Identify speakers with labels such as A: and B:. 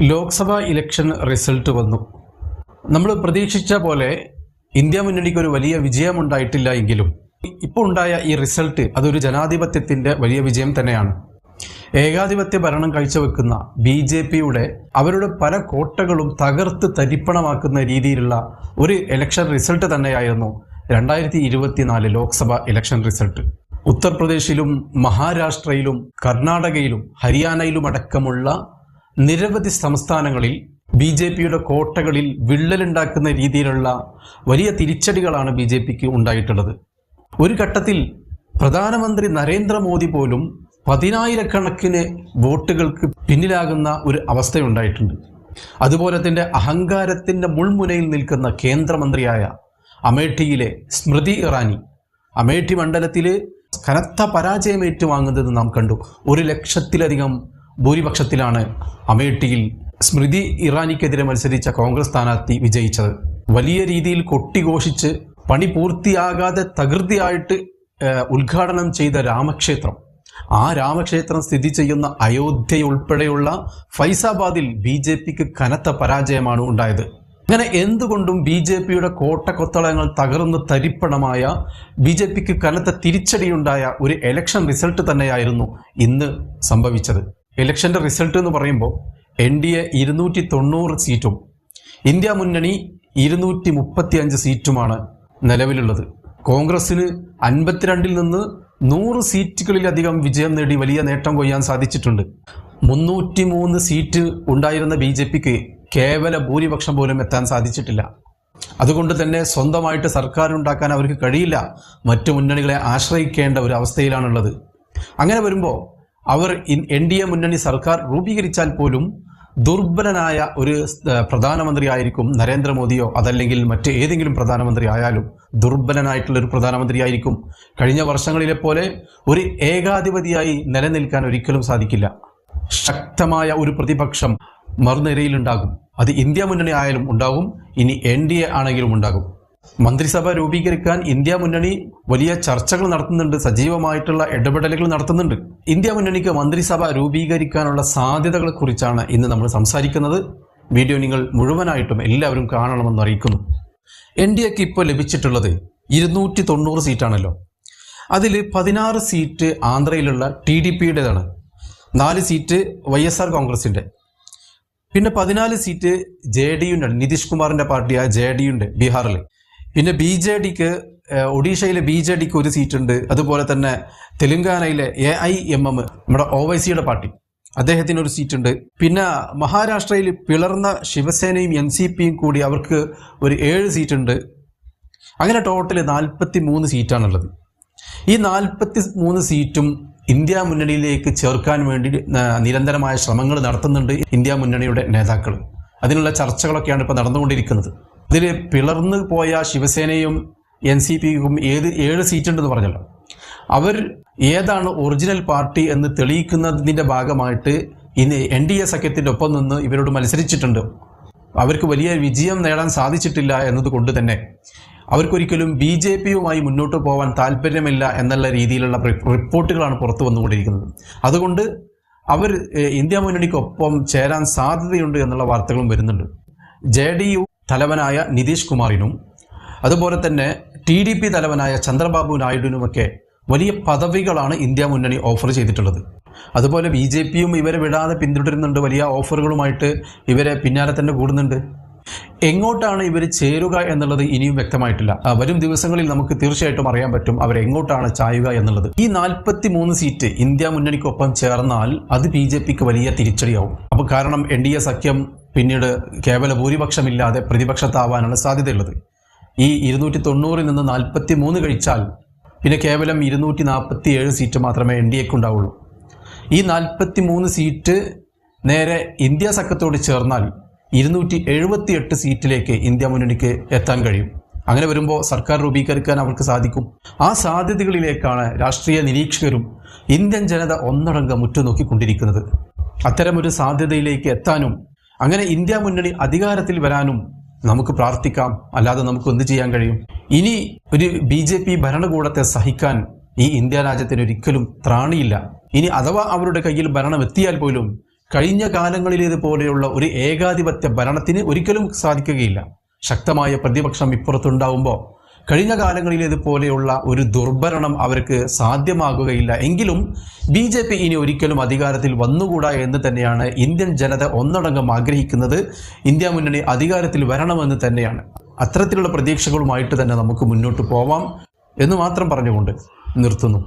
A: Lok Sabha election result വന്നു. നമ്മൾ പ്രതീക്ഷിച്ച പോലെ ഇന്ത്യ മുന്നണിക്ക് ഒരു വലിയ വിജയമുണ്ടായിട്ടില്ല എങ്കിലും ഇപ്പോൾ ഉണ്ടായ ഈ റിസൾട്ട് അതൊരു ജനാധിപത്യത്തിന്റെ വലിയ വിജയം തന്നെയാണ്. ഏകാധിപത്യ ഭരണം കാഴ്ചവെക്കുന്ന ബി ജെ പിയുടെ അവരുടെ പല കോട്ടകളും തകർത്ത് തരിപ്പണമാക്കുന്ന രീതിയിലുള്ള ഒരു ഇലക്ഷൻ റിസൾട്ട് തന്നെയായിരുന്നു രണ്ടായിരത്തി ഇരുപത്തിനാല് ലോക്സഭ ഇലക്ഷൻ റിസൾട്ട്. ഉത്തർപ്രദേശിലും മഹാരാഷ്ട്രയിലും കർണാടകയിലും ഹരിയാനയിലും അടക്കമുള്ള നിരവധി സംസ്ഥാനങ്ങളിൽ ബി ജെ പിയുടെ കോട്ടകളിൽ വിള്ളലുണ്ടാക്കുന്ന രീതിയിലുള്ള വലിയ തിരിച്ചടികളാണ് ബി ജെ പിക്ക് ഉണ്ടായിട്ടുള്ളത്. ഒരു ഘട്ടത്തിൽ പ്രധാനമന്ത്രി നരേന്ദ്രമോദി പോലും പതിനായിരക്കണക്കിന് വോട്ടുകൾക്ക് പിന്നിലാകുന്ന ഒരു അവസ്ഥയുണ്ടായിട്ടുണ്ട്. അതുപോലെ തന്നെ അഹങ്കാരത്തിന്റെ മുൾമുനയിൽ നിൽക്കുന്ന കേന്ദ്രമന്ത്രിയായ അമേഠിയിലെ സ്മൃതി ഇറാനി അമേഠി മണ്ഡലത്തിൽ കനത്ത പരാജയം ഏറ്റുവാങ്ങുന്നത് നാം കണ്ടു. ഒരു ലക്ഷത്തിലധികം ഭൂരിപക്ഷത്തിലാണ് അമേഠിയിൽ സ്മൃതി ഇറാനിക്കെതിരെ മത്സരിച്ച കോൺഗ്രസ് സ്ഥാനാർത്ഥി വിജയിച്ചത്. വലിയ രീതിയിൽ കൊട്ടിഘോഷിച്ച് പണി പൂർത്തിയാകാതെ തകൃതിയായിട്ട് ഉദ്ഘാടനം ചെയ്ത രാമക്ഷേത്രം. ആ രാമക്ഷേത്രം സ്ഥിതി ചെയ്യുന്ന അയോധ്യ അയോധ്യയുൾപ്പെടെയുള്ള ഫൈസാബാദിൽ ബി ജെ പിക്ക് കനത്ത പരാജയമാണ് ഉണ്ടായത്. അങ്ങനെ എന്തുകൊണ്ടും ബി ജെ പിയുടെ കോട്ടക്കൊത്തളങ്ങൾ തകർന്ന് തരിപ്പണമായ ബി ജെ പിക്ക് കനത്ത തിരിച്ചടിയുണ്ടായ ഒരു എലക്ഷൻ റിസൾട്ട് തന്നെയായിരുന്നു ഇന്ന് സംഭവിച്ചത്. ഇലക്ഷന്റെ റിസൾട്ട് എന്ന് പറയുമ്പോൾ എൻ ഡി എ ഇരുന്നൂറ്റി തൊണ്ണൂറ് സീറ്റും ഇന്ത്യ മുന്നണി ഇരുന്നൂറ്റി മുപ്പത്തി അഞ്ച് സീറ്റുമാണ് നിലവിലുള്ളത്. കോൺഗ്രസിന് അൻപത്തിരണ്ടിൽ നിന്ന് നൂറ് സീറ്റുകളിലധികം വിജയം നേടി വലിയ നേട്ടം കൊയ്യാൻ സാധിച്ചിട്ടുണ്ട്. മുന്നൂറ്റി മൂന്ന് സീറ്റ് ഉണ്ടായിരുന്ന ബി ജെ പിക്ക് കേവല ഭൂരിപക്ഷം പോലും എത്താൻ സാധിച്ചിട്ടില്ല. അതുകൊണ്ട് തന്നെ സ്വന്തമായിട്ട് സർക്കാർ ഉണ്ടാക്കാൻ അവർക്ക് കഴിയില്ല. മറ്റു മുന്നണികളെ ആശ്രയിക്കേണ്ട ഒരു അവസ്ഥയിലാണുള്ളത്. അങ്ങനെ വരുമ്പോൾ അവർ എൻ ഡി എ മുന്നണി സർക്കാർ രൂപീകരിച്ചാൽ പോലും ദുർബലനായ ഒരു പ്രധാനമന്ത്രി ആയിരിക്കും നരേന്ദ്രമോദിയോ അതല്ലെങ്കിൽ മറ്റ് ഏതെങ്കിലും പ്രധാനമന്ത്രി ആയാലും ദുർബലനായിട്ടുള്ള ഒരു പ്രധാനമന്ത്രി ആയിരിക്കും കഴിഞ്ഞ വർഷങ്ങളിലെ പോലെ ഒരു ഏകാധിപതിയായി നിലനിൽക്കാൻ ഒരിക്കലും സാധിക്കില്ല. ശക്തമായ ഒരു പ്രതിപക്ഷം മറുനിരയിലുണ്ടാകും. അത് ഇന്ത്യ മുന്നണി ആയാലും ഉണ്ടാകും ഇനി എൻ ഡി എ ആണെങ്കിലും ഉണ്ടാകും. മന്ത്രിസഭ രൂപീകരിക്കാൻ ഇന്ത്യ മുന്നണി വലിയ ചർച്ചകൾ നടത്തുന്നുണ്ട് സജീവമായിട്ടുള്ള ഇടപെടലുകൾ നടത്തുന്നുണ്ട്. ഇന്ത്യ മുന്നണിക്ക് മന്ത്രിസഭ രൂപീകരിക്കാനുള്ള സാധ്യതകളെ കുറിച്ചാണ് ഇന്ന് നമ്മൾ സംസാരിക്കുന്നത്. വീഡിയോ നിങ്ങൾ മുഴുവനായിട്ടും എല്ലാവരും കാണണമെന്ന് അറിയിക്കുന്നു. എൻ ഡി എക്ക് ഇപ്പോൾ ലഭിച്ചിട്ടുള്ളത് ഇരുന്നൂറ്റി തൊണ്ണൂറ് സീറ്റാണല്ലോ. അതിൽ പതിനാറ് സീറ്റ് ആന്ധ്രയിലുള്ള ടി ഡി പിയുടേതാണ്. നാല് സീറ്റ് വൈ എസ് ആർ കോൺഗ്രസിന്റെ പിന്നെ പതിനാല് സീറ്റ് ജെ ഡി യുണ്ട് നിതീഷ് കുമാറിന്റെ പാർട്ടിയായ ജെ ഡി യുണ്ട് ബീഹാറിൽ. പിന്നെ ബി ജെ ഡിക്ക് ഒഡീഷയിലെ ബി ജെ ഡിക്ക് ഒരു സീറ്റ് ഉണ്ട് അതുപോലെ തന്നെ തെലുങ്കാനയിലെ എ ഐ എം എം നമ്മുടെ ഒ വൈ സിയുടെ പാർട്ടി. അദ്ദേഹത്തിന് ഒരു സീറ്റ് ഉണ്ട് പിന്നെ മഹാരാഷ്ട്രയിൽ പിളർന്ന ശിവസേനയും എൻ സി പിയും കൂടി അവർക്ക് ഒരു ഏഴ് സീറ്റ് ഉണ്ട് അങ്ങനെ ടോട്ടൽ നാൽപ്പത്തി മൂന്ന് സീറ്റാണുള്ളത്. ഈ നാൽപ്പത്തി മൂന്ന് സീറ്റും ഇന്ത്യ മുന്നണിയിലേക്ക് ചേർക്കാൻ വേണ്ടി നിരന്തരമായ ശ്രമങ്ങൾ നടത്തുന്നുണ്ട് ഇന്ത്യ മുന്നണിയുടെ നേതാക്കൾ അതിനുള്ള ചർച്ചകളൊക്കെയാണ് ഇപ്പോൾ നടന്നുകൊണ്ടിരിക്കുന്നത്. ഇതിൽ പിളർന്നു പോയ ശിവസേനയും എൻ സി പിക്കും ഏത് ഏഴ് സീറ്റ് ഉണ്ടെന്ന് പറഞ്ഞല്ലോ. അവർ ഏതാണ് ഒറിജിനൽ പാർട്ടി എന്ന് തെളിയിക്കുന്നതിന്റെ ഭാഗമായിട്ട് ഇന്ന് എൻ ഡി എ സഖ്യത്തിന്റെ ഒപ്പം നിന്ന് ഇവരോട് മത്സരിച്ചിട്ടുണ്ട്. അവർക്ക് വലിയ വിജയം നേടാൻ സാധിച്ചിട്ടില്ല എന്നതുകൊണ്ട് തന്നെ. അവർക്കൊരിക്കലും ബി ജെ പിയുമായി മുന്നോട്ട് പോകാൻ താല്പര്യമില്ല എന്നുള്ള രീതിയിലുള്ള റിപ്പോർട്ടുകളാണ് പുറത്തു വന്നുകൊണ്ടിരിക്കുന്നത്. അതുകൊണ്ട് അവർ ഇന്ത്യ മുന്നണിക്കൊപ്പം ചേരാൻ സാധ്യതയുണ്ട് എന്നുള്ള വാർത്തകളും വരുന്നുണ്ട്. ജെ ഡി യു തലവനായ നിതീഷ് കുമാറിനും അതുപോലെ തന്നെ ടി ഡി പി തലവനായ ചന്ദ്രബാബു നായിഡുവിനുമൊക്കെ വലിയ പദവികളാണ് ഇന്ത്യ മുന്നണി ഓഫർ ചെയ്തിട്ടുള്ളത്. അതുപോലെ ബി ജെ പിയും ഇവരെ വിടാതെ പിന്തുടരുന്നുണ്ട്. വലിയ ഓഫറുകളുമായിട്ട് ഇവരെ പിന്നാലെ തന്നെ കൂടുന്നുണ്ട്. എങ്ങോട്ടാണ് ഇവർ ചേരുക എന്നുള്ളത് ഇനിയും വ്യക്തമായിട്ടില്ല. വരും ദിവസങ്ങളിൽ നമുക്ക് തീർച്ചയായിട്ടും അറിയാൻ പറ്റും അവർ എങ്ങോട്ടാണ് ചായുക എന്നുള്ളത്. ഈ നാൽപ്പത്തി മൂന്ന് സീറ്റ് ഇന്ത്യ മുന്നണിക്കൊപ്പം ചേർന്നാൽ അത് ബി ജെ പിക്ക് വലിയ തിരിച്ചടിയാവും. അപ്പൊ കാരണം എൻ ഡി എ സഖ്യം പിന്നീട് കേവല ഭൂരിപക്ഷമില്ലാതെ പ്രതിപക്ഷത്താവാനാണ് സാധ്യതയുള്ളത്. ഈ ഇരുന്നൂറ്റി തൊണ്ണൂറിൽ നിന്ന് നാൽപ്പത്തി മൂന്ന് കഴിച്ചാൽ പിന്നെ കേവലം ഇരുന്നൂറ്റി നാൽപ്പത്തി ഏഴ് സീറ്റ് മാത്രമേ എൻ ഡി എക്ക് ഉണ്ടാവുള്ളൂ. ഈ നാൽപ്പത്തി മൂന്ന് സീറ്റ് നേരെ ഇന്ത്യ സഖ്യത്തോട് ചേർന്നാൽ ഇരുന്നൂറ്റി എഴുപത്തി എട്ട് സീറ്റിലേക്ക് ഇന്ത്യ മുന്നണിക്ക് എത്താൻ കഴിയും. അങ്ങനെ വരുമ്പോൾ സർക്കാർ രൂപീകരിക്കാൻ അവർക്ക് സാധിക്കും. ആ സാധ്യതകളിലേക്കാണ് രാഷ്ട്രീയ നിരീക്ഷകരും ഇന്ത്യൻ ജനത ഒന്നടങ്കം ഉറ്റുനോക്കിക്കൊണ്ടിരിക്കുന്നത്. അത്തരമൊരു സാധ്യതയിലേക്ക് എത്താനും അങ്ങനെ ഇന്ത്യ മുന്നണി അധികാരത്തിൽ വരാനും നമുക്ക് പ്രാർത്ഥിക്കാം. അല്ലാതെ നമുക്ക് എന്ത് ചെയ്യാൻ കഴിയും? ഇനി ഒരു ബി ജെ പി ഭരണകൂടത്തെ സഹിക്കാൻ ഈ ഇന്ത്യ രാജ്യത്തിന് ഒരിക്കലും ത്രാണിയില്ല. ഇനി അഥവാ അവരുടെ കയ്യിൽ ഭരണം എത്തിയാൽ പോലും കഴിഞ്ഞ കാലങ്ങളിലേതുപോലെയുള്ള ഒരു ഏകാധിപത്യ ഭരണത്തിന് ഒരിക്കലും സാധിക്കുകയില്ല. ശക്തമായ പ്രതിപക്ഷം ഇപ്പുറത്തുണ്ടാവുമ്പോൾ കഴിഞ്ഞ കാലങ്ങളിലേതുപോലെയുള്ള ഒരു ദുർഭരണം അവർക്ക് സാധ്യമാകുകയില്ല. എങ്കിലും ബി ജെ പി ഇനി ഒരിക്കലും അധികാരത്തിൽ വന്നുകൂടാ എന്ന് തന്നെയാണ് ഇന്ത്യൻ ജനത ഒന്നടങ്കം ആഗ്രഹിക്കുന്നത്. ഇന്ത്യ മുന്നണി അധികാരത്തിൽ വരണമെന്ന് തന്നെയാണ്. അത്തരത്തിലുള്ള പ്രതീക്ഷകളുമായിട്ട് തന്നെ നമുക്ക് മുന്നോട്ട് പോവാം എന്ന് മാത്രം പറഞ്ഞുകൊണ്ട് നിർത്തുന്നു.